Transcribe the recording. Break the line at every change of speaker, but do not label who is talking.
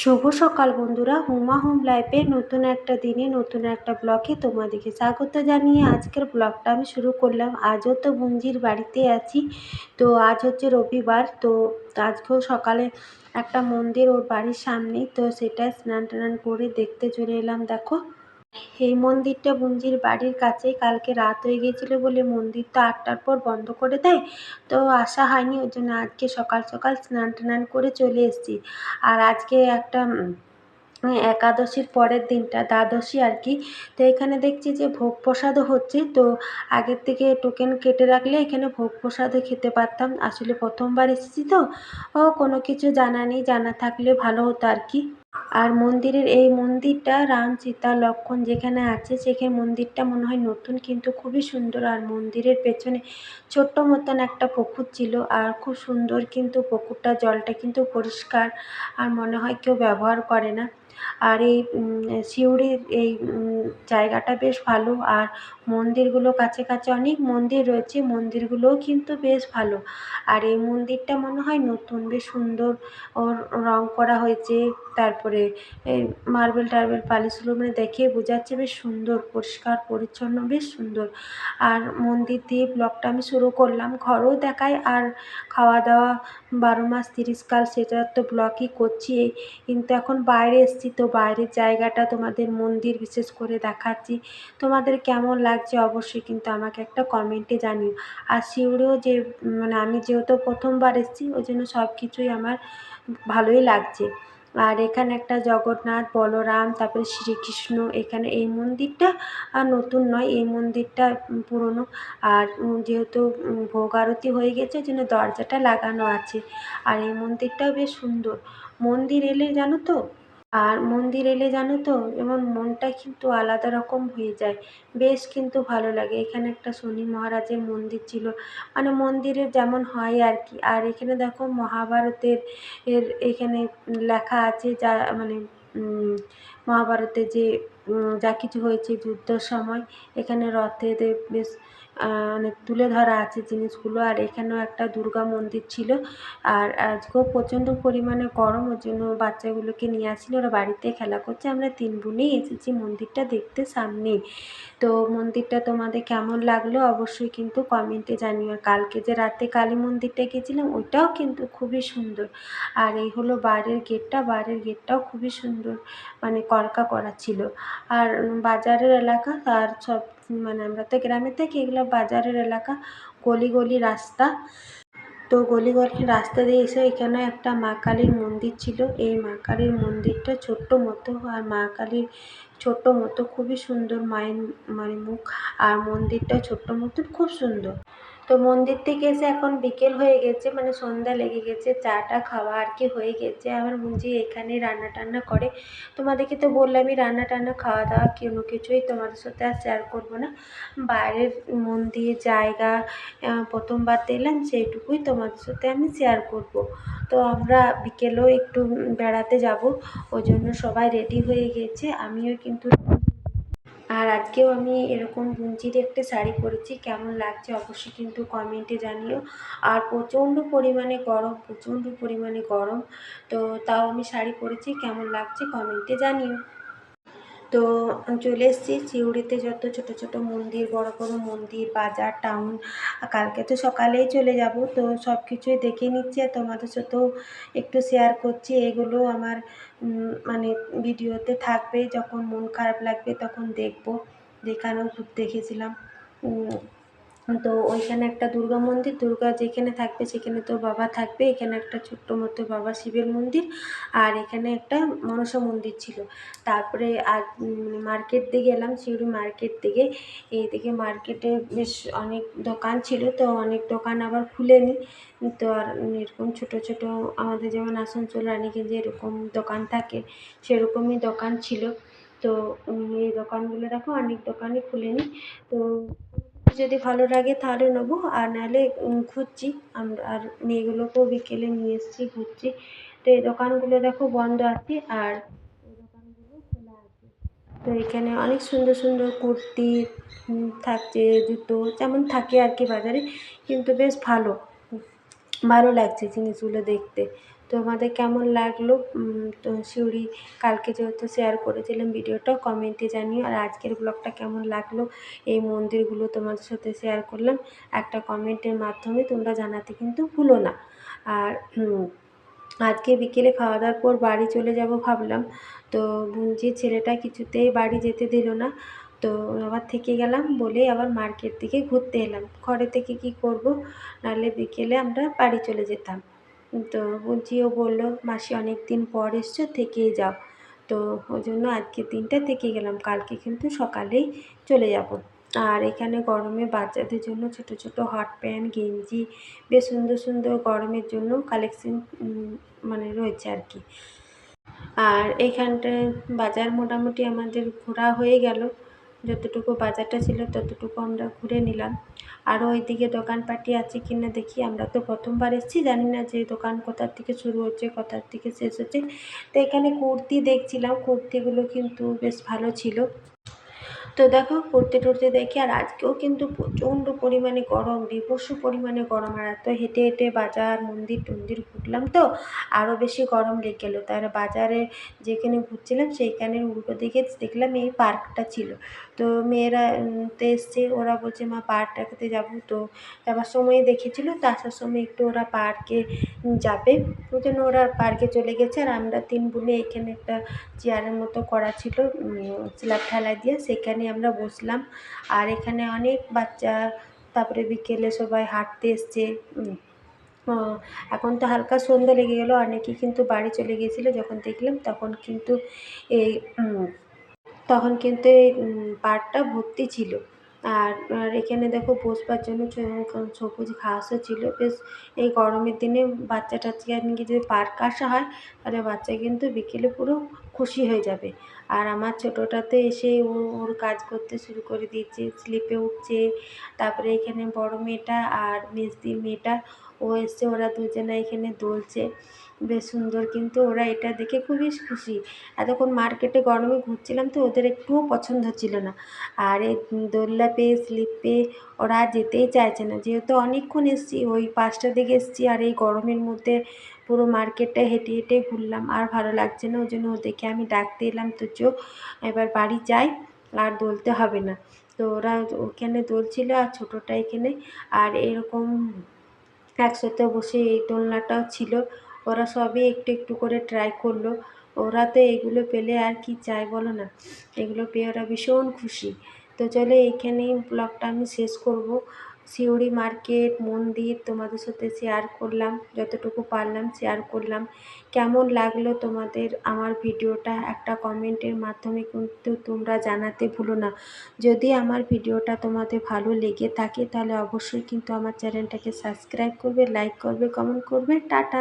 শুভ সকাল বন্ধুরা। হুমা হোম লাইফে নতুন একটা দিনে, নতুন একটা ব্লকে তোমাদেরকে স্বাগত জানিয়ে আজকের ব্লগটা আমি শুরু করলাম। আজও তো বুঞ্জির বাড়িতে আছি, তো আজ হচ্ছে রবিবার, তো আজকেও সকালে একটা মন্দির ওর বাড়ির সামনেই, তো সেটা স্নান টান করে দেখতে চলে এলাম। দেখো এই মন্দিরটা বুঞ্জির বাড়ির কাছে কালকে রাত হয়ে গিয়েছিল বলে মন্দিরটা আটটার পর বন্ধ করে দেয়। তো আসা হয়নি, ওই জন্য আজকে সকাল সকাল স্নান টান করে চলে এসেছি। আর আজকে একটা একাদশীর পরের দিনটা, দ্বাদশী আর কি। তো এখানে দেখছি যে ভোগ প্রসাদও হচ্ছে। তো আগের থেকে টোকেন কেটে রাখলে এখানে ভোগ প্রসাদও খেতে পারতাম। আসলে প্রথমবার এসেছি তো। ও, কোনো কিছু জানা নেই, জানা থাকলে ভালো হতো আর কি। আর মন্দিরের এই মন্দিরটা রাম সীতা লক্ষ্মণ যেখানে আছে, সেখানে মন্দিরটা মনে হয় নতুন কিন্তু খুবই সুন্দর। আর মন্দিরের পেছনে ছোট্ট মতন একটা পুকুর ছিল আর খুব সুন্দর কিন্তু পুকুরটা, জলটা কিন্তু পরিষ্কার আর মনে হয় কেউ ব্যবহার করে না। আর এই সিউড়ির এই জায়গাটা বেশ ভালো আর মন্দিরগুলো কাছে কাছে অনেক মন্দির রয়েছে, মন্দিরগুলোও কিন্তু বেশ ভালো। আর এই মন্দিরটা মনে হয় নতুন, বেশ সুন্দর ওর রং করা হয়েছে। তারপরে এই মার্বেল টার্বেল পালিশগুলো মানে দেখেই বোঝা যাচ্ছে বেশ সুন্দর, পরিষ্কার, পরিচ্ছন্ন, বেশ সুন্দর। আর মন্দির দিয়ে ব্লগটা আমি শুরু করলাম। ঘরও দেখাই আর খাওয়া দাওয়া বারো মাস তিরিশ কাল সেটা তো ব্লগই করছি। কিন্তু এখন বাইরে এসেছি তো বাইরের জায়গাটা তোমাদের মন্দির বিশেষ করে দেখাচ্ছি। তোমাদের কেমন লাগছে অবশ্যই কিন্তু আমাকে একটা কমেন্টে জানিও। আর সিউড়িও যে মানে আমি যেহেতু প্রথমবার এসেছি, ওই জন্য সব কিছুই আমার ভালোই লাগছে। আর এখানে একটা জগন্নাথ, বলরাম, তারপরে শ্রীকৃষ্ণ। এখানে এই মন্দিরটা আর নতুন নয়, এই মন্দিরটা পুরনো। আর যেহেতু ভোগ আরতি হয়ে গেছে জন্য দরজাটা লাগানো আছে। আর এই মন্দিরটাও বেশ সুন্দর। মন্দির এলে জানো তো আর মন্দির এলে জানো তো, যেমন মনটা কিন্তু আলাদা রকম হয়ে যায়। বেশ কিন্তু ভালো লাগে। এখানে একটা শনি মহারাজের মন্দির ছিল। মানে মন্দিরে যেমন হয় আর কি। আর এখানে দেখো মহাভারতের এর এখানে লেখা আছে যা মানে মহাভারতে যে যা কিছু হয়েছে যুদ্ধর সময়, এখানে রথেদের বেশ মানে তুলে ধরা আছে জিনিসগুলো। আর এখানেও একটা দুর্গা মন্দির ছিল। আর আজকেও প্রচণ্ড পরিমাণে গরম, ওই জন্য বাচ্চাগুলোকে নিয়ে আসছিল। ওরা বাড়িতে খেলা করছে। আমরা তিন বোনেই এসেছি মন্দিরটা দেখতে সামনেই তো মন্দিরটা তোমাদের কেমন লাগল অবশ্যই কিন্তু কমেন্টে জানিও। আর কালকে যে রাতে কালী মন্দিরটা গেছিলাম ওইটাও কিন্তু খুবই সুন্দর। আর এই হলো বাইরের গেটটা। বাইরের গেটটাও খুবই সুন্দর মানে কলকা করা ছিল। আর বাজারের এলাকা, আর সব মানে আমরা তো গ্রামে থাকি, এগুলো বাজারের এলাকা গলি গলি রাস্তা। তো গলি গলি রাস্তা দিয়ে এসে এখানে একটা মা কালীর মন্দির ছিল। এই মা কালীর মন্দিরটা ছোট্ট মতো আর মা কালীর ছোট্ট মতো, খুবই সুন্দর মায়ের মানে মুখ। আর মন্দিরটা ছোট্ট মতো, খুব সুন্দর। তো মন্দির থেকে এসে এখন বিকেল হয়ে গেছে মানে সন্ধ্যা লেগে গেছে, চাটা খাওয়া আর কি হয়ে গেছে। আমার বুঝি এখানেই রান্না টান্না করে। তোমাদেরকে তো বললামই রান্না টান্না, খাওয়া দাওয়া কোনো কিছুই তোমাদের সাথে আর শেয়ার করব না। বাইরের মন্দির জায়গা প্রথমবার দিলাম সেইটুকুই তোমাদের সাথে আমি শেয়ার করব। তো আমরা বিকেলেও একটু বেড়াতে যাব, ওই জন্য সবাই রেডি হয়ে গেছে। আমিও কিন্তু আর আজকেও আমি এরকম বুঞ্চির একটা শাড়ি পরেছি, কেমন লাগছে অবশ্যই কিন্তু কমেন্টে জানিও। আর প্রচণ্ড পরিমাণে গরম, প্রচণ্ড পরিমাণে গরম, তো তাও আমি শাড়ি পরেছি, কেমন লাগছে কমেন্টে জানিও। তো চলে এসেছি চিউড়িতে যত ছোট ছোট মন্দির, বড় বড় মন্দির, বাজার, টাউন। কালকে তো সকালেই চলে যাব, তো সব কিছুই দেখে নিচ্ছি আর তোমাদের সাথেও একটু শেয়ার করছি। এগুলো আমার মানে ভিডিওতে থাকবে, যখন মন খারাপ লাগবে তখন দেখব। দেখানো খুব গেছিলাম তো ওইখানে একটা দুর্গা মন্দির, দুর্গা যেখানে থাকবে সেখানে তো বাবা থাকবে। এখানে একটা ছোট্ট মতো বাবা শিবের মন্দির আর এখানে একটা মনসা মন্দির ছিল। তারপরে আর মার্কেট দিয়ে গেলাম, সিউড়ি মার্কেট থেকে। এইদিকে মার্কেটে বেশ অনেক দোকান ছিল, তো অনেক দোকান আবার খুলেনি। তো আর এরকম ছোটো ছোটো আমাদের যেমন আসানসোল, রানীগঞ্জে এরকম দোকান থাকে, সেরকমই দোকান ছিল। তো এই দোকানগুলো দেখো, অনেক দোকানই খুলেনি। তো যদি ভালো লাগে তাহলে নেব, আর নাহলে খুঁজছি। আমরা আর মেয়েগুলোকেও বিকেলে নিয়ে এসেছি ঘুরছি তো এই দোকানগুলো দেখো বন্ধ আছে, আর এই দোকানগুলো খোলা আছে। তো এখানে অনেক সুন্দর সুন্দর কুর্তি থাকছে, জুতো, যেমন থাকে আর কি বাজারে, কিন্তু বেশ ভালো ভালো লাগছে জিনিসগুলো দেখতে। তোমাদের কেমন লাগল? তো সিউড়ি কালকে যেহেতু শেয়ার করেছিলাম ভিডিওটা কমেন্টে জানিও। আর আজকের ব্লগটা কেমন লাগল? এই মন্দিরগুলো তোমাদের সাথে শেয়ার করলাম। একটা কমেন্টের মাধ্যমে তোমরা জানাতে কিন্তু ভুলো না। আর আজকে বিকেলে খাওয়া দাওয়ার পর বাড়ি চলে যাব ভাবলাম। তো বুঞ্জির ছেলেটা কিছুতেই বাড়ি যেতে দিল না। তো আবার থেকে গেলাম বলে আবার মার্কেট দিকে ঘুরতে এলাম। ঘরে থেকে কি করব? নাহলে বিকেলে আমরা বাড়ি চলে যেতাম। তো বুঞ্জিও বলল, মাসি অনেক দিন পর এসছো, থেকেই যাও। তো ওই জন্য আজকের দিনটা থেকে গেলাম, কালকে কিন্তু সকালেই চলে যাব। আর এখানে গরমে বাচ্চাদের জন্য ছোট ছোট হট প্যান্ট গেঞ্জি, বেশ সুন্দর সুন্দর গরমের জন্য কালেকশন মানে রয়েছে আর কি। আর এইখানটায় বাজার মোটামুটি আমাদের ঘোরা হয়ে গেল। যতটুকু বাজারটা ছিল ততটুকু আমরা ঘুরে নিলাম। আরও ওইদিকে দোকানপাটি আছে কি না দেখি। আমরা তো প্রথমবার এসেছি, জানি না যে দোকান কোথার থেকে শুরু হচ্ছে, কোথার থেকে শেষ হচ্ছে। তো এখানে কুর্তি দেখছিলাম, কুর্তিগুলো কিন্তু বেশ ভালো ছিল। তো দেখো কুর্তি টুর্তি দেখি, আর আজকেও কিন্তু প্রচণ্ড পরিমাণে গরম, বীভৎস পরিমাণে গরম, আর এত হেঁটে হেঁটে বাজার, মন্দির টন্দির ঘুরলাম তো আরও বেশি গরম লেগে গেলো তার বাজারে যেখানে ঘুরছিলাম, সেইখানের উল্টো দিকে দেখলাম এই পার্কটা ছিল। তো মেয়েরা তো এসছে, ওরা বলছে, মা, পার্কটাতে যাব। তো যাবার সময় দেখেছিলো, তো আসার সময় একটু ওরা পার্কে যাবে। ওই জন্য ওরা পার্কে চলে গেছে, আর আমরা তিন বোনে এখানে একটা চেয়ারের মতো করা ছিল স্ল্যাব ঢালাই দিয়ে, সেখানে আমরা বসলাম। আর এখানে অনেক বাচ্চা, তারপরে বিকেলে সবাই হাঁটতে এসছে। এখন তো হালকা সন্ধ্যা লেগে গেলো। অনেকেই কিন্তু বাড়ি চলে গিয়েছিল। যখন দেখলাম তখন কিন্তু এই তখন কিন্তু এই পার্কটা ভর্তি ছিল। আর আর এখানে দেখো বসবার জন্য সবুজ ঘাসও ছিল। বেশ, এই গরমের দিনে বাচ্চা টাচ্চাকে যদি পার্ক আসা হয়, তাহলে বাচ্চা কিন্তু বিকেলে পুরো খুশি হয়ে যাবে। আর আমার ছোটোটাতে এসে ও, ওর কাজ করতে শুরু করে দিয়েছে, স্লিপে উঠছে। তারপরে এখানে বড় মেয়েটা আর মেজদি মেয়েটা ও এসছে, ওরা দুজনে এখানে দোলছে। বেশ সুন্দর কিন্তু ওরা এটা দেখে খুবই খুশি। এতক্ষণ মার্কেটে গরমে ঘুরছিলাম তো, ওদের একটুও পছন্দ হচ্ছিল না। আর এই দোলনা পেয়ে স্লিপ পেয়ে ওরা যেতেই চাইছে না। যেহেতু অনেকক্ষণ এসেছি, ওই পাঁচটার দিকে এসেছি আর এই গরমের মধ্যে পুরো মার্কেটটা হেঁটে হেঁটে ঘুরলাম। আর ভালো লাগছে না ওই জন্য ওদেরকে আমি ডাকতে এলাম তো চো, এবার বাড়ি যাই, আর দোলতে হবে না। তো ওরা ওখানে দোলছিল আর ছোটোটা এখানে। আর এরকম একসাথে বসে এই দোলনাটাও ছিল। ওরা সবই একটু একটু করে ট্রাই করল। ওরা তো এগুলো পেলে আর কি চায় বলো না? এগুলো পেয়ে ওরা ভীষণ খুশি। তো চলে এইখানেই ব্লগটা আমি শেষ করব। সিউড়ি মার্কেট, মন্দির তোমাদের সাথে শেয়ার করলাম, যতটুকু পারলাম শেয়ার করলাম। কেমন লাগল তোমাদের আমার ভিডিওটা? একটা কমেন্টের মাধ্যমে কিন্তু তোমরা জানাতে ভুলো না। যদি আমার ভিডিওটা তোমাদের ভালো লেগে থাকে, তাহলে অবশ্যই কিন্তু আমার চ্যানেলটাকে সাবস্ক্রাইব করবে লাইক করবে কমেন্ট করবে। টাটা